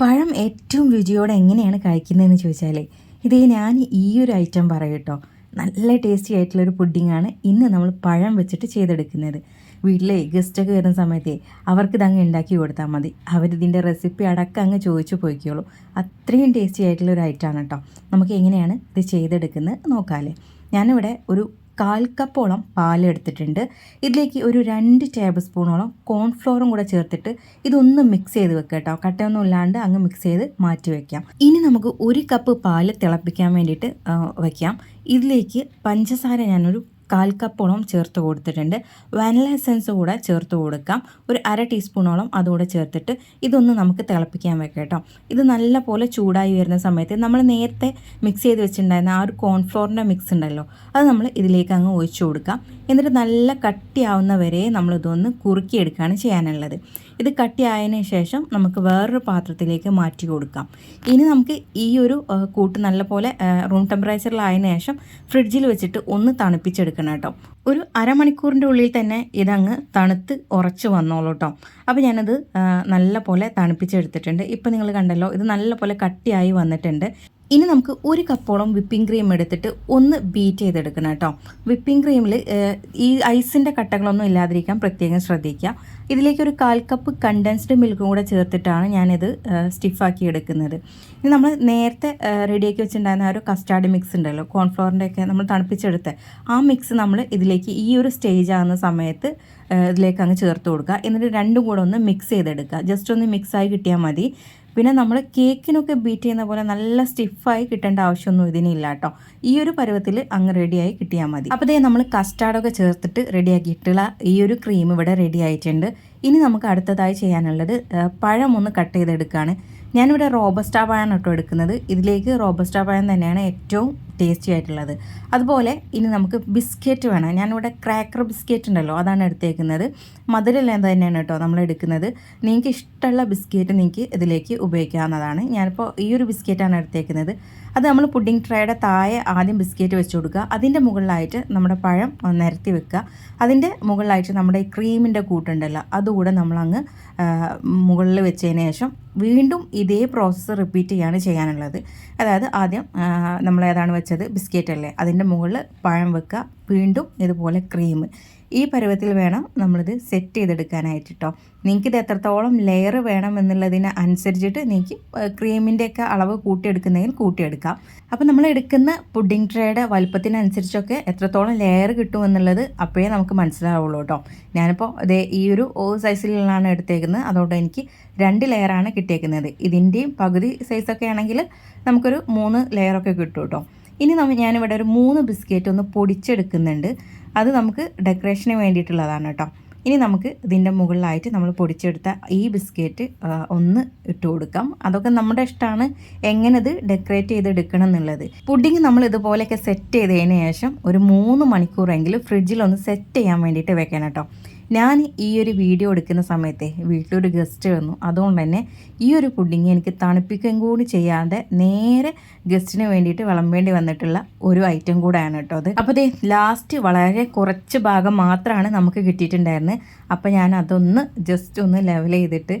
പഴം ഏറ്റവും രുചിയോടെ എങ്ങനെയാണ് കഴിക്കുന്നതെന്ന് ചോദിച്ചാൽ ഇതേ ഞാൻ ഈ ഒരു ഐറ്റം പറയും കേട്ടോ നല്ല ടേസ്റ്റി ആയിട്ടുള്ളൊരു പുഡിങ്ങാണ് ഇന്ന് നമ്മൾ പഴം വെച്ചിട്ട് ചെയ്തെടുക്കുന്നത്. വീട്ടിലെ ഗസ്റ്റൊക്കെ വരുന്ന സമയത്ത് അവർക്ക് ഇതങ്ങ് ഉണ്ടാക്കി കൊടുത്താൽ മതി. അവരിതിന്റെ റെസിപ്പി അടക്കം അങ്ങ് ചോദിച്ചു പോയിക്കോളൂ. അത്രയും ടേസ്റ്റി ആയിട്ടുള്ള ഒരു ഐറ്റമാണ് കേട്ടോ നമുക്ക് എങ്ങനെയാണ് ഇത് ചെയ്തെടുക്കുന്നത് നോക്കാമല്ലേ ഞാനിവിടെ ഒരു കാൽ കപ്പോളം പാലെടുത്തിട്ടുണ്ട്. ഇതിലേക്ക് ഒരു രണ്ട് ടേബിൾ സ്പൂണോളം കോൺഫ്ലോറും കൂടെ ചേർത്തിട്ട് ഇതൊന്ന് മിക്സ് ചെയ്ത് വെക്കുക കേട്ടോ കട്ടയൊന്നും ഇല്ലാണ്ട് അങ്ങ് മിക്സ് ചെയ്ത് മാറ്റി വയ്ക്കാം ഇനി നമുക്ക് ഒരു കപ്പ് പാൽ തിളപ്പിക്കാൻ വേണ്ടിയിട്ട് വയ്ക്കാം ഇതിലേക്ക് പഞ്ചസാര ഞാനൊരു കാൽ കപ്പോളം ചേർത്ത് കൊടുത്തിട്ടുണ്ട്. വാനില എസൻസ് കൂടെ ചേർത്ത് കൊടുക്കാം. ഒരു അര ടീസ്പൂണോളം അതുകൂടെ ചേർത്തിട്ട് ഇതൊന്ന് നമുക്ക് തിളപ്പിക്കാൻ വെക്കാം ഇത് നല്ല പോലെ ചൂടായി വരുന്ന സമയത്ത് നമ്മൾ നേരത്തെ മിക്സ് ചെയ്ത് വെച്ചിട്ടുണ്ടായിരുന്ന ആ ഒരു കോൺഫ്ലോറിന്റെ മിക്സ് ഉണ്ടല്ലോ അത് നമ്മൾ ഇതിലേക്ക് അങ്ങ് ഒഴിച്ചു കൊടുക്കാം. എന്നിട്ട് നല്ല കട്ടിയാവുന്ന വരെ നമ്മളിതൊന്ന് കുറുക്കിയെടുക്കുകയാണ് ചെയ്യാനുള്ളത്. ഇത് കട്ടിയായതിനു ശേഷം നമുക്ക് വേറൊരു പാത്രത്തിലേക്ക് മാറ്റി കൊടുക്കാം. ഇനി നമുക്ക് ഈ ഒരു കൂട്ട് നല്ല പോലെ റൂം ടെമ്പറേച്ചറിലായതിനു ശേഷം ഫ്രിഡ്ജിൽ വെച്ചിട്ട് ഒന്ന് തണുപ്പിച്ചെടുക്കണം കേട്ടോ. ഒരു അരമണിക്കൂറിന്റെ ഉള്ളിൽ തന്നെ ഇതങ്ങ് തണുത്ത് ഉറച്ച് വന്നോളൂ കേട്ടോ. അപ്പോൾ ഞാനത് നല്ല പോലെ തണുപ്പിച്ചെടുത്തിട്ടുണ്ട്. ഇപ്പം നിങ്ങൾ കണ്ടല്ലോ ഇത് നല്ല പോലെ കട്ടിയായി വന്നിട്ടുണ്ട്. ഇനി നമുക്ക് ഒരു കപ്പോളം വിപ്പിംഗ് ക്രീം എടുത്തിട്ട് ഒന്ന് ബീറ്റ് ചെയ്തെടുക്കണം കേട്ടോ. വിപ്പിംഗ് ക്രീമിൽ ഈ ഐസിന്റെ കട്ടകളൊന്നും ഇല്ലാതിരിക്കാൻ പ്രത്യേകം ശ്രദ്ധിക്കുക. ഇതിലേക്ക് ഒരു കാൽ കപ്പ് കണ്ടൻസ്ഡ് മിൽക്കും കൂടെ ചേർത്തിട്ടാണ് ഞാനിത് സ്റ്റിഫാക്കി എടുക്കുന്നത്. ഇനി നമ്മൾ നേരത്തെ റെഡിയാക്കി വെച്ചിട്ടുണ്ടായിരുന്ന ഒരു കസ്റ്റാർഡ് മിക്സ് ഉണ്ടല്ലോ കോൺഫ്ലോറിന്റെ ഒക്കെ നമ്മൾ തണുപ്പിച്ചെടുത്ത് ആ മിക്സ് നമ്മൾ ഇതിലേക്ക് ഈ ഒരു സ്റ്റേജ് ആകുന്ന സമയത്ത് ഇതിലേക്ക് അങ്ങ് ചേർത്ത് കൊടുക്കുക. എന്നിട്ട് രണ്ടും കൂടെ ഒന്ന് മിക്സ് ചെയ്തെടുക്കുക. ജസ്റ്റ് ഒന്ന് മിക്സായി കിട്ടിയാൽ മതി. പിന്നെ നമ്മൾ കേക്കിനൊക്കെ ബീറ്റ് ചെയ്യുന്ന പോലെ നല്ല സ്റ്റിഫായി കിട്ടേണ്ട ആവശ്യമൊന്നും ഇതിനില്ല കേട്ടോ ഈ ഒരു പരുവത്തിൽ അങ്ങ് റെഡിയായി കിട്ടിയാൽ മതി. അപ്പോൾ ഇതേ നമ്മൾ കസ്റ്റാർഡൊക്കെ ചേർത്തിട്ട് റെഡിയാക്കിയിട്ടുള്ള ഈ ഒരു ക്രീം ഇവിടെ റെഡി ആയിട്ടുണ്ട്. ഇനി നമുക്ക് അടുത്തതായി ചെയ്യാനുള്ളത് പഴം ഒന്ന് കട്ട് ചെയ്തെടുക്കുകയാണ് ഞാനിവിടെ റോബസ്റ്റാ പഴം കേട്ടോ എടുക്കുന്നത്. ഇതിലേക്ക് റോബസ്റ്റാ പഴം തന്നെയാണ് ഏറ്റവും ടേസ്റ്റി ആയിട്ടുള്ളത്. അതുപോലെ ഇനി നമുക്ക് ബിസ്ക്കറ്റ് വേണം. ഞാനിവിടെ ക്രാക്കർ ബിസ്ക്കറ്റ് ഉണ്ടല്ലോ അതാണ് എടുത്തേക്കുന്നത്. മധുരമില്ലാതെ തന്നെയാണ് കേട്ടോ നമ്മൾ എടുക്കുന്നത്. നിങ്ങൾക്ക് ഇഷ്ടമുള്ള ബിസ്ക്കറ്റ് നിങ്ങൾക്ക് ഇതിലേക്ക് ഉപയോഗിക്കാവുന്നതാണ്. ഞാനിപ്പോൾ ഈ ഒരു ബിസ്ക്കറ്റാണ് എടുത്തേക്കുന്നത്. അത് നമ്മൾ പുഡിംഗ് ട്രേയുടെ താഴെ ആദ്യം ബിസ്ക്കറ്റ് വെച്ച് കൊടുക്കുക. അതിന്റെ മുകളിലായിട്ട് നമ്മുടെ പഴം നിരത്തി വെക്കുക. അതിന്റെ മുകളിലായിട്ട് നമ്മുടെ ഈ ക്രീമിന്റെ കൂട്ടുണ്ടല്ലോ അതുകൂടെ നമ്മളങ്ങ് മുകളിൽ വെച്ചതിന് ശേഷം വീണ്ടും ഇതേ പ്രോസസ്സ് റിപ്പീറ്റ് ചെയ്യാണ് ചെയ്യാനുള്ളത്. അതായത് ആദ്യം നമ്മൾ ഏതാണ് വെച്ചത്? ബിസ്ക്കറ്റ് അല്ലേ അതിന്റെ മുകളിൽ പഴം വെക്കുക. വീണ്ടും ഇതുപോലെ ക്രീം ഈ പരുവത്തിൽ വേണം നമ്മളിത് സെറ്റ് ചെയ്തെടുക്കാനായിട്ട് കേട്ടോ നിങ്ങൾക്ക് ഇത് എത്രത്തോളം ലെയർ വേണം എന്നുള്ളതിനെ അനുസരിച്ചിട്ട് നിങ്ങൾക്ക് ക്രീമിന്റെയൊക്കെ അളവ് കൂട്ടിയെടുക്കുന്നതിൽ കൂട്ടിയെടുക്കാം. അപ്പോൾ നമ്മൾ എടുക്കുന്ന പുഡിംഗ് ട്രേയുടെ വലുപ്പത്തിനനുസരിച്ചൊക്കെ എത്രത്തോളം ലെയർ കിട്ടും എന്നുള്ളത് അപ്പോഴേ നമുക്ക് മനസ്സിലാവുള്ളൂ കേട്ടോ ഞാനിപ്പോൾ അതേ ഈ ഒരു ഓ സൈസിലാണ് എടുത്തേക്കുന്നത്. അതുകൊണ്ട് എനിക്ക് രണ്ട് ലെയറാണ് കിട്ടിയേക്കുന്നത്. ഇതിന്റെയും പകുതി സൈസൊക്കെ ആണെങ്കിൽ നമുക്കൊരു മൂന്ന് ലെയറൊക്കെ കിട്ടും കേട്ടോ ഇനി നമ്മൾ ഞാനിവിടെ ഒരു മൂന്ന് ബിസ്ക്കറ്റ് ഒന്ന് പൊടിച്ചെടുക്കുന്നുണ്ട്. അത് നമുക്ക് ഡെക്കറേഷന് വേണ്ടിയിട്ടുള്ളതാണ് കേട്ടോ. ഇനി നമുക്ക് ഇതിന്റെ മുകളിലായിട്ട് നമ്മൾ പൊടിച്ചെടുത്ത ഈ ബിസ്ക്കറ്റ് ഒന്ന് ഇട്ട് കൊടുക്കാം. അതൊക്കെ നമ്മുടെ ഇഷ്ടമാണ് എങ്ങനെ ഇത് ഡെക്കറേറ്റ് ചെയ്ത് എടുക്കണം എന്നുള്ളത്. പുഡിങ് നമ്മൾ ഇതുപോലെയൊക്കെ സെറ്റ് ചെയ്തതിന് ശേഷം ഒരു മൂന്ന് മണിക്കൂറെങ്കിലും ഫ്രിഡ്ജിൽ ഒന്ന് സെറ്റ് ചെയ്യാൻ വേണ്ടിയിട്ട് വെക്കണം കേട്ടോ. ഞാൻ ഈ ഒരു വീഡിയോ എടുക്കുന്ന സമയത്തെ വീട്ടിലൊരു ഗസ്റ്റ് വന്നു. അതുകൊണ്ട് തന്നെ ഈ ഒരു പുഡിങ് എനിക്ക് തണുപ്പിക്കുകയും കൂടി ചെയ്യാതെ നേരെ ഗസ്റ്റിന് വേണ്ടിയിട്ട് വിളമ്പേണ്ടി വന്നിട്ടുള്ള ഒരു ഐറ്റം കൂടെയാണ് കേട്ടോ അത്. അപ്പോൾ ദേ ലാസ്റ്റ് വളരെ കുറച്ച് ഭാഗം മാത്രമാണ് നമുക്ക് കിട്ടിയിട്ടുണ്ടായിരുന്നത്. അപ്പോൾ ഞാൻ അതൊന്ന് ജസ്റ്റ് ഒന്ന് ലെവൽ ചെയ്തിട്ട്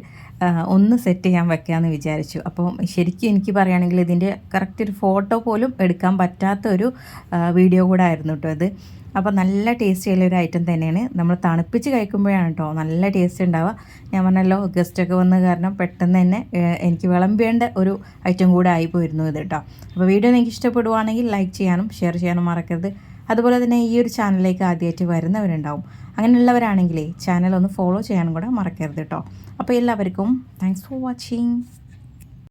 ഒന്ന് സെറ്റ് ചെയ്യാൻ വെക്കാമെന്ന് വിചാരിച്ചു. അപ്പോൾ ശരിക്കും എനിക്ക് പറയുകയാണെങ്കിൽ ഇതിന്റെ കറക്റ്റ് ഒരു ഫോട്ടോ പോലും എടുക്കാൻ പറ്റാത്ത ഒരു വീഡിയോ കൂടെ ആയിരുന്നു കേട്ടോ അത് അപ്പോൾ നല്ല ടേസ്റ്റിയുള്ള ഒരു ഐറ്റം തന്നെയാണ്. നമ്മൾ തണുപ്പിച്ച് കഴിക്കുമ്പോഴാണ് കേട്ടോ നല്ല ടേസ്റ്റ് ഉണ്ടാവുക. ഞാൻ പറഞ്ഞല്ലോ ഗസ്റ്റൊക്കെ വന്ന കാരണം പെട്ടെന്ന് തന്നെ എനിക്ക് വിളമ്പേണ്ട ഒരു ഐറ്റം കൂടെ ആയി പോയിരുന്നു ഇത് കേട്ടോ അപ്പോൾ വീഡിയോ നിങ്ങൾക്ക് ഇഷ്ടപ്പെടുവാണെങ്കിൽ ലൈക്ക് ചെയ്യാനും ഷെയർ ചെയ്യാനും മറക്കരുത്. അതുപോലെ തന്നെ ഈ ഒരു ചാനലിലേക്ക് ആദ്യമായിട്ട് വരുന്നവരുണ്ടാവും. അങ്ങനെയുള്ളവരാണെങ്കിലേ ചാനൽ ഒന്ന് ഫോളോ ചെയ്യാനും കൂടെ മറക്കരുത് കേട്ടോ അപ്പോൾ എല്ലാവർക്കും താങ്ക്സ് ഫോർ വാച്ചിങ്